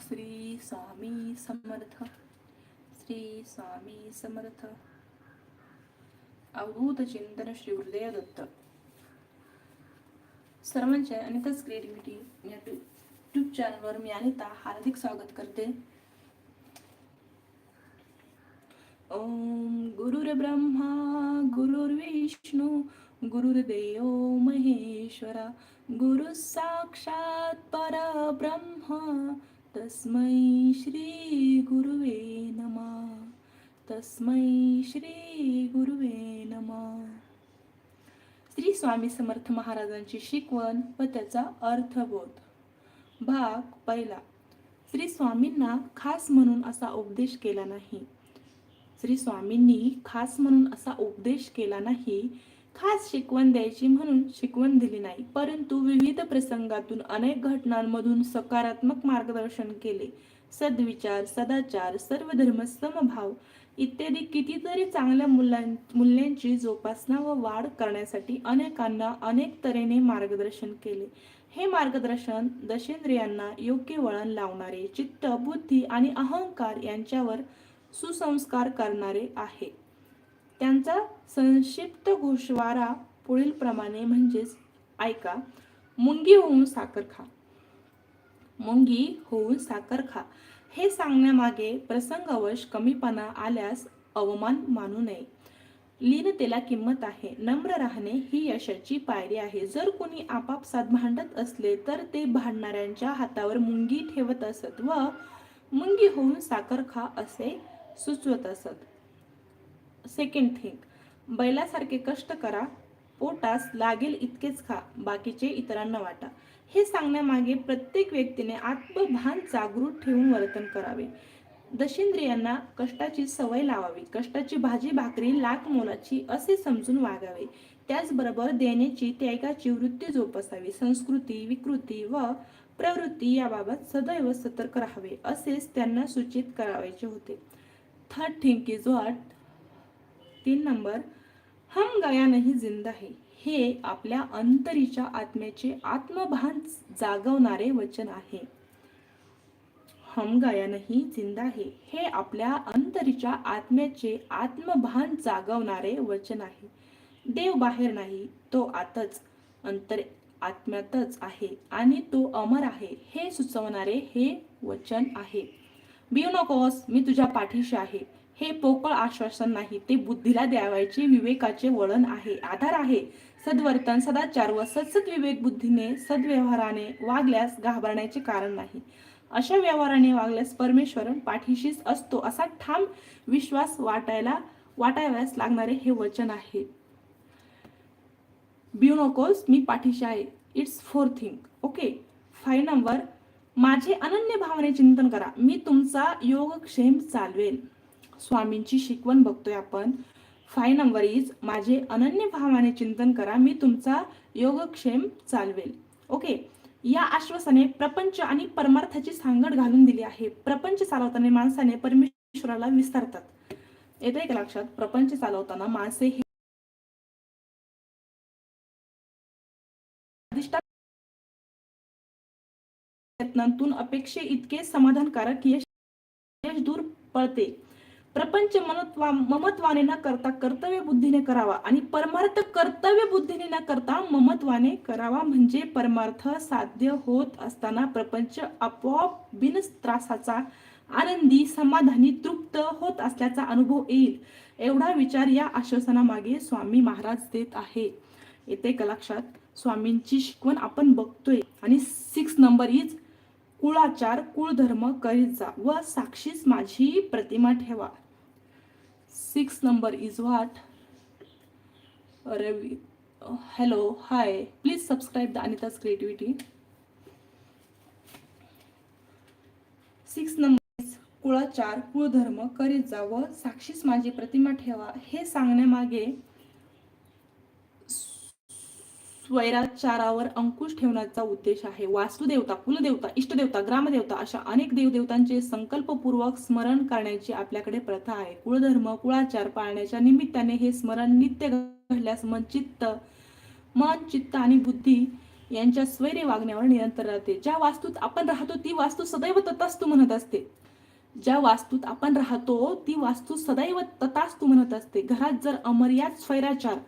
श्री स्वामी समर्थ. श्री स्वामी समर्थ. अवधूत चिंतन श्री हृदय दत्त. सर्वांचे अनिताच क्रिएटिव्हिटी या यूट्यूब चॅनलवर मी अनिता हार्दिक स्वागत करते. ओम गुरुर्ब्रह्मा गुरुर्विष्णू गुरुर्देव महेश्वरा गुरु साक्षात परब्रह्मा. तस्मै श्री गुरुवे नमः। तस्मै श्री गुरुवे नमः। श्री स्वामी समर्थ महाराजांची शिकवण व त्याचा अर्थबोध. भाग पहिला. श्री स्वामींना खास म्हणून असा उपदेश केला नाही. श्री स्वामींनी खास म्हणून असा उपदेश केला नाही खास शिकवण द्यायची म्हणून शिकवण दिली नाही. परंतु विविध प्रसंगातून अनेक घटनांमधून सकारात्मक मार्गदर्शन केले. सद्विचार सदाचार सर्व धर्म समभाव इत्यादी कितीतरी चांगल्या मुलां मूल्यांची जोपासना व वाढ करण्यासाठी अनेकांना अनेक तऱ्हेने मार्गदर्शन केले. हे मार्गदर्शन दशेंद्रियांना योग्य वळण लावणारे चित्त बुद्धी आणि अहंकार यांच्यावर सुसंस्कार करणारे आहे. त्यांचा संक्षिप्त घोषवारा पुढील प्रमाणे म्हणजेच ऐका. मुंगी होऊन साखर खा. मुंगी होऊन साखर खा. हे सांगण्यामागे प्रसंगवश कमीपणा आल्यास अवमान मानू नये. लीनतेला किंमत आहे. नम्र राहणे ही यशाची पायरी आहे. जर कोणी आपापसात भांडत असले तर ते भांडणाऱ्यांच्या हातावर मुंगी ठेवत असत व मुंगी होऊन साखर खा असे सुचवत असत. सेकंड थिंग बैलासारखे कष्ट करा पोटास लागेल इतकेच खा बाकीचे इतरांना वाटा. हे सांगण्यामागे प्रत्येक व्यक्तीने आत्मभान जागृत ठेवून वर्तन करावे. दशेंद्रियांना कष्टाची सवय लावावी कष्टाची भाजी भाकरी लाख मोलाची असे समजून वागावे. त्याचबरोबर देण्याची त्यागाची वृत्ती जोपासावी. संस्कृती विकृती व प्रवृत्ती याबाबत सदैव सतर्क राहावे असेच त्यांना सूचित करावायचे होते. थर्ड थिंक इज व्हॉट तीन नंबर हम गया नाही जिंदा है. हे आपल्या अंतरीच्या आत्म्याचे आत्मभान जागवणारे वचन आहे. हम गया नाही जिंदा है. हे आपल्या अंतरीच्या आत्म्याचे आत्मभान जागवणारे वचन आहे. देव बाहेर नाही तो आतच अंतर आत्म्यातच आहे आणि तो अमर आहे. हे सुचवणारे हे वचन आहे. भिऊ नकोस मी तुझ्या पाठीशी आहे. हे पोकळ आश्वासन नाही ते बुद्धीला द्यावायचे विवेकाचे वळण आहे आधार आहे. सद्वर्तन सदाचार व सत्सत विवेक बुद्धीने सद्व्यवहाराने वागल्यास घाबरण्याचे कारण नाही. अशा व्यवहाराने वागल्यास परमेश्वर पाठीशीच असतो असा ठाम विश्वास वाटायला वाटाव्यास लागणारे हे वचन आहे. बिऊ नकोस मी पाठीशी आहे. It's four thing. Okay five number. माझे अनन्य भावने चिंतन करा. मी तुमचा योगक्षेम चालवेल स्वामींची शिकवण बघतोय आपण. फाय नंबर इज माझे अनन्य भावाने चिंतन करा मी तुमचा योगक्षेम चालवेल. ओके या आश्वासाने प्रपंच आणि परमार्थाची सांगड घालून दिली आहे. प्रपंच चालवताना माणसाने परमेश्वराला विस्तारतात. येते का लक्षात? प्रपंच चालवताना माणसे हे प्रयत्नांतून अपेक्षे इतके समाधानकारक यश यश दूर पळते. प्रपंच मनत्वा ममत्वाने न करता कर्तव्य बुद्धीने करावा आणि परमार्थ कर्तव्य बुद्धीने न करता ममत्वाने करावा म्हणजे परमार्थ साध्य होत असताना प्रपंच आपोआप बिनत्रासाचा आनंदी समाधानी तृप्त होत असल्याचा अनुभव येईल. एवढा विचार या आश्वासनामागे स्वामी महाराज देत आहे. येते का लक्षात स्वामींची शिकवण आपण बघतोय. आणि सिक्स नंबर इज कुळाचार कुळधर्म करीत जा. व साक्षीच माझी प्रतिमा ठेवा. Six number is what? Ravi hello hi. Please subscribe the Anita's creativity six number is कुळाचार कुळधर्म करीत जा व साक्षीच माझी प्रतिमा ठेवा हे सांगण्यामागे स्वैराचारावर अंकुश ठेवण्याचा उद्देश आहे. वास्तुदेवता कुलदेवता इष्टदेवता ग्रामदेवता अशा अनेक देवदेवतांचे संकल्पपूर्वक स्मरण करण्याची आपल्याकडे प्रथा आहे. कुळधर्म कुळाचार पाळण्याच्या निमित्ताने हे स्मरण नित्य घडल्यास मन चित्त मन चित्त आणि बुद्धी यांच्या स्वैरे वागण्यावर नियंत्रण राहते. ज्या वास्तूत आपण राहतो ती वास्तू सदैव तथास्तू म्हणत असते. ज्या वास्तूत आपण राहतो ती वास्तू सदैव तथास्तू म्हणत असते. घरात जर अमर्याद स्वैराचार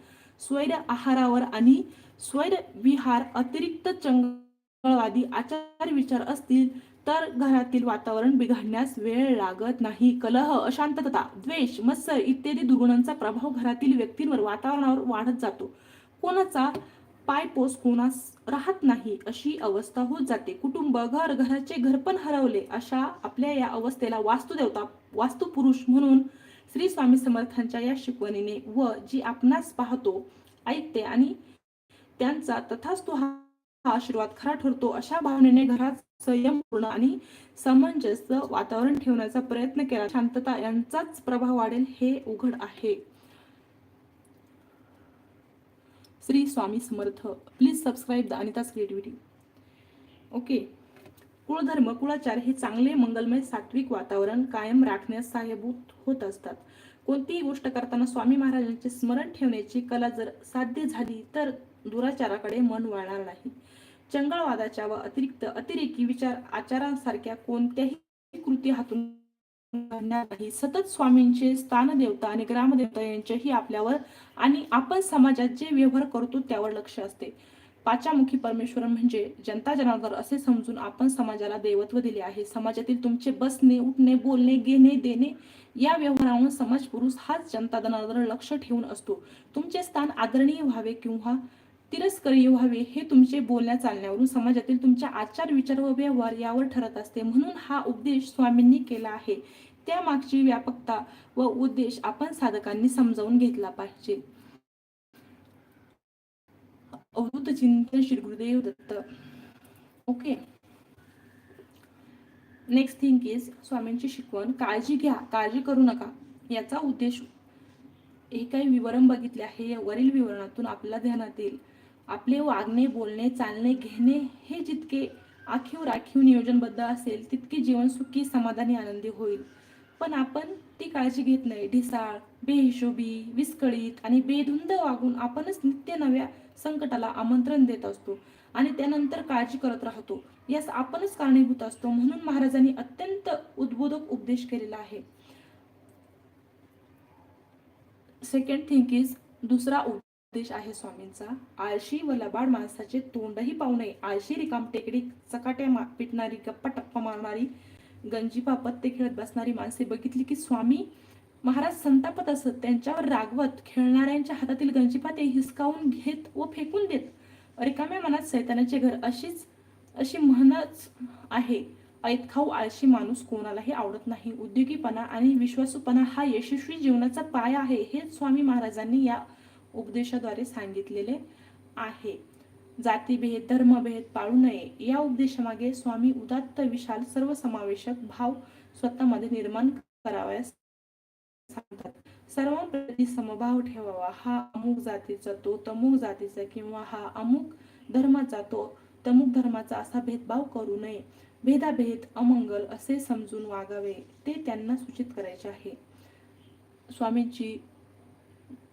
स्वैर आहारावर आणि स्वैर विहार अतिरिक्त चंगळवादी आचार विचार असतील तर घरातील वातावरण बिघडण्यास वेळ लागत नाही. कलह अशांतता द्वेष मत्सर इत्यादी दुर्गुणांचा प्रभाव घरातील व्यक्तींवर वातावरणावर वाढत जातो. कोणाचा पायपोस कोणास राहत नाही अशी अवस्था होत जाते. कुटुंब घर घराचे घर पण हरवले अशा आपल्या या अवस्थेला वास्तुदेवता वास्तुपुरुष म्हणून श्री स्वामी समर्थांच्या या शिकवणीने व जी आपणास पाहतो ऐकते आणि त्यांचा तथास्तु हा हा आशीर्वाद खरा ठरतो. अशा भावनेने घरात संयमपूर्ण आणि समंजस वातावरण ठेवण्याचा प्रयत्न केला. शांतता यांचाच प्रभाव वाढेल हे उघड आहे. Shri Swami Samarth. Please subscribe the Anita's creativity. Okay कुळधर्म कुळाचार हे चांगले मंगलमय सात्विक वातावरण कायम राखण्यास सहाय्यभूत होत असतात. कोणतीही गोष्ट करताना स्वामी महाराजांचे स्मरण ठेवण्याची कला जर साध्य झाली तर दुराचाराकडे मन वळणार नाही. चंगळवादाच्या व अतिरिक्त अतिरेकी विचार आचारांसारख्या कोणत्याही कृती हातून नाही. सतत स्वामींचे स्थानदेवता आणि ग्रामदेवता यांचेही आपल्यावर आणि आपण समाजात जे व्यवहार करतो त्यावर लक्ष असते. पाचामुखी परमेश्वर म्हणजे जनता जनार्दन असे समजून आपण समाजाला देवत्व दिले आहे. समाजातील तुमचे बसणे उठणे बोलणे घेणे देणे या व्यवहारावर समाज पुरुष हाच जनता जनार्दन लक्ष ठेवून असतो. तुमचे स्थान आदरणीय व्हावे किंवा तिरस्करी व्हावे हे तुमचे बोलण्या चालण्यावरून समाजातील तुमच्या आचार विचार व व्यवहार यावर ठरत असते. म्हणून हा उपदेश स्वामींनी केला आहे. त्यामागची व्यापकता व उद्देश आपण साधकांनी समजावून घेतला पाहिजे. अवधूत चिंतन Shri Gurudev Datta. Okay. Next thing is स्वामींची शिकवण. काळजी घ्या. काळजी करू नका. याचा उद्देश हे काही विवरण बघितले आहे. या वरील विवरणातून आपल्या ध्यानात येईल. आपले वागणे बोलणे चालणे घेणे हे जितके आखीव राखीव नियोजनबद्ध असेल तितके जीवन सुखी समाधानी आनंदी होईल. पण आपण ती काळजी घेत नाही. ढिसाळ बेहिशोबी विस्कळीत आणि बेधुंद वागून आपणच नित्य नव्या संकटाला आमंत्रण देत असतो आणि त्यानंतर काळजी करत राहतो. यास आपणच कारणीभूत असतो म्हणून महाराजांनी अत्यंत उद्बोधक उपदेश केलेला आहे. सेकंड थिंक इज दुसरा उपदेश आहे स्वामींचा. आळशी व लबाड माणसाचे तोंडही पाहू नये. आळशी रिकाम टेकडी चकाट्या मा- पिटणारी गप्पा टप्पा मारणारी गंजीपा पत्ते खेळत बसणारी माणसे बघितली की स्वामी महाराज संतापत असत. त्यांच्यावर रागवत खेळणाऱ्यांच्या हातातील गंजीपा ते हिसकावून घेत व फेकून देत. रिकाम्या मनात सैतानाचे घर अशीच अशी म्हणच आहे. ऐतखाऊ आळशी माणूस कोणालाही आवडत नाही. उद्योगीपणा आणि विश्वासूपणा हा यशस्वी जीवनाचा पाया आहे. हे स्वामी महाराजांनी या उपदेशाद्वारे सांगितलेले आहे. जातीभेद धर्मभेद पाळू नये. या उपदेशामागे स्वामी उदात्त विशाल सर्वसमावेशक भाव स्वतःमध्ये निर्माण करावयास सांगतात. सर्वांप्रती समभाव ठेवावा. हा अमुक जातीचा तो तमुक जातीचा किंवा हा अमुक धर्माचा तो तमुक धर्माचा असा भेदभाव करू नये. भेदाभेद अमंगल असे समजून वागावे ते त्यांना सूचित करायचे आहे. स्वामींची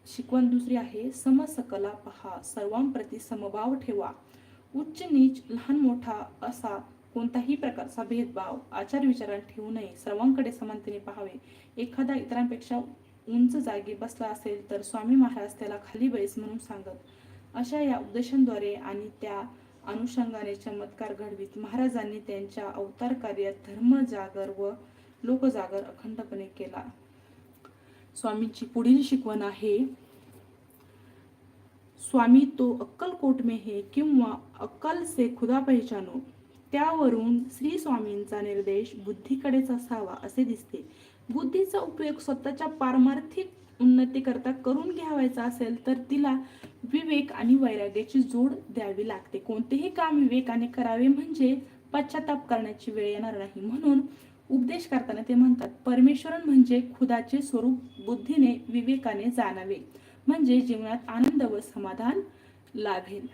शिकवण दुसरी आहे समसकला पहा. सर्वांप्रती समभाव ठेवा. उच्च नीच लहान मोठा असा कोणताही प्रकारचा भेदभाव आचार विचारात ठेवू नये. सर्वांकडे समानतेने पाहावे. एखादा इतरांपेक्षा उंच जागी बसला असेल तर स्वामी महाराज त्याला खाली बैस म्हणून सांगत अशा या उपदेशांद्वारे आणि त्या अनुषंगाने चमत्कार घडवीत. महाराजांनी त्यांच्या अवतार कार्यात धर्म जागर व लोकजागर अखंडपणे केला. स्वामींची पुढील शिकवण आहे स्वामी तो अक्कलकोट में है किंवा अक्कल से खुदा पहचानो त्यावरून श्री स्वामींचा निर्देश बुद्धीकडेच असावा असे दिसते. बुद्धीचा उपयोग स्वतःच्या पारमार्थिक उन्नती करता करून घ्यावायचा असेल तर तिला विवेक आणि वैराग्याची जोड द्यावी लागते. कोणतेही काम विवेकाने करावे म्हणजे पश्चाताप करण्याची वेळ येणार नाही. म्हणून उपदेश करताना ते म्हणतात परमेश्वरन म्हणजे खुदाचे स्वरूप बुद्धीने विवेकाने जाणावे. म्हणजे जीवनात आनंद व समाधान लाभेल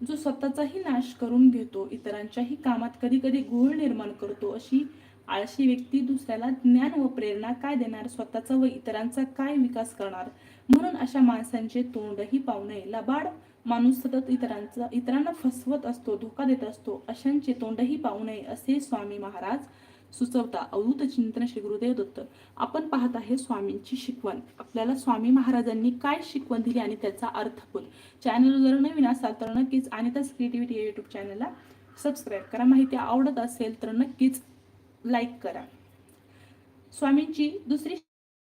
जो स्वतःचाही नाश करून घेतो इतरांच्याही कामात कधी कधी घोळ निर्माण करतो अशी आळशी व्यक्ती दुसऱ्याला ज्ञान व प्रेरणा काय देणार? स्वतःचा व इतरांचा काय विकास करणार? म्हणून अशा माणसांचे तोंडही पाहू नये लबाड माणूस सतत इतरांचा इतरांना फसवत असतो धोका देत असतो. अशांचे तोंडही पाहू नये असे स्वामी महाराज सुचवता अवधूत चिंतन श्री गुरुदेव दत्त. आपण पाहत आहे स्वामींची शिकवण. आपल्याला स्वामी महाराजांनी काय शिकवण दिली आणि त्याचा अर्थ बोल. चॅनल जर नवीन असाल तर नक्कीच आणि त्याच क्रिएटिव्हिटी युट्यूब चॅनलला सबस्क्राईब करा. माहिती आवडत असेल तर नक्कीच लाईक करा. स्वामींची दुसरी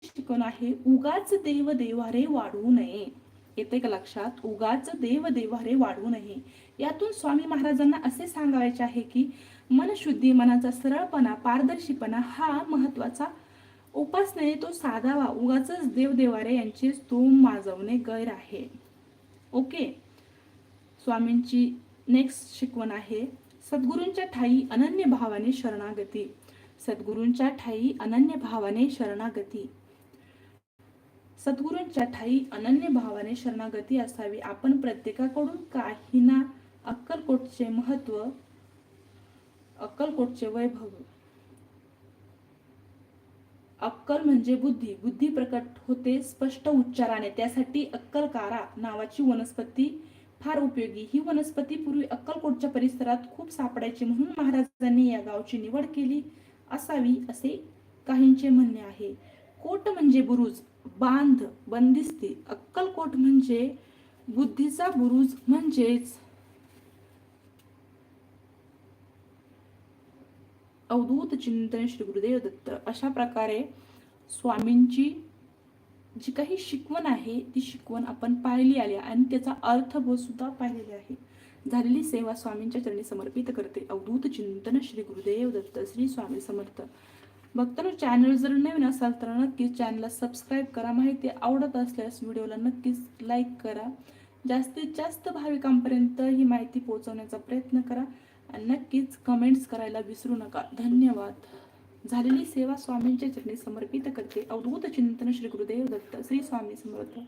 शिकवण आहे. उगाच देव देवारे वाढवू नये. येते का लक्षात? उगाच देव देवारे वाढवू नये. यातून स्वामी महाराजांना असे सांगायचे आहे की मनशुद्धी मनाचा सरळपणा पारदर्शीपणा हा महत्त्वाचा उपासनेने तो साधावा. उगाच देव देवारे यांचे स्तोम माजवणे गैर आहे. ओके? स्वामींची नेक्स्ट शिकवण आहे. सद्गुरूंच्या ठाई अनन्य भावाने शरणागती. सद्गुरूंच्या ठाई अनन्य भावाने शरणागती. सद्गुरूंच्या ठाई अनन्य भावाने शरणागती असावी. आपण प्रत्येकाकडून काही ना अक्कलकोटचे महत्त्व अक्कलकोटचे वैभव अक्कल म्हणजे बुद्धी. बुद्धी प्रकट होते स्पष्ट उच्चाराने. त्यासाठी अक्कलकारा नावाची वनस्पती फार उपयोगी. ही वनस्पती पूर्वी अक्कलकोटच्या परिसरात खूप सापडायची म्हणून महाराजांनी या गावची निवड केली असावी असे काहींचे म्हणणे आहे. कोट म्हणजे बुरुज. बांध बंदिस्ती अक्कलकोट म्हणजे बुद्धीचा बुरुज म्हणजेच अवधूत चिंतन श्री गुरुदेव दत्त. अशा प्रकारे स्वामींची जी काही शिकवण आहे ती शिकवण आपण पाहिली आली आणि त्याचा अर्थबोध सुद्धा पाहिलेले आहे. झालेली सेवा स्वामींच्या चरणी समर्पित करते. अवधूत चिंतन श्री गुरुदेव दत्त श्री स्वामी समर्थ. बघताना चॅनल जर नवीन असाल तर नक्कीच चॅनलला सबस्क्राईब करा. माहिती आवडत असल्यास व्हिडिओला नक्कीच लाईक करा. जास्तीत जास्त भाविकांपर्यंत ही माहिती पोहोचवण्याचा प्रयत्न करा. आणि नक्कीच कमेंट्स करायला विसरू नका. धन्यवाद. झालेली सेवा स्वामींच्या चरणी समर्पित करते. अवधूत चिंतन श्री गुरुदेव दत्त. श्री स्वामी समर्थ.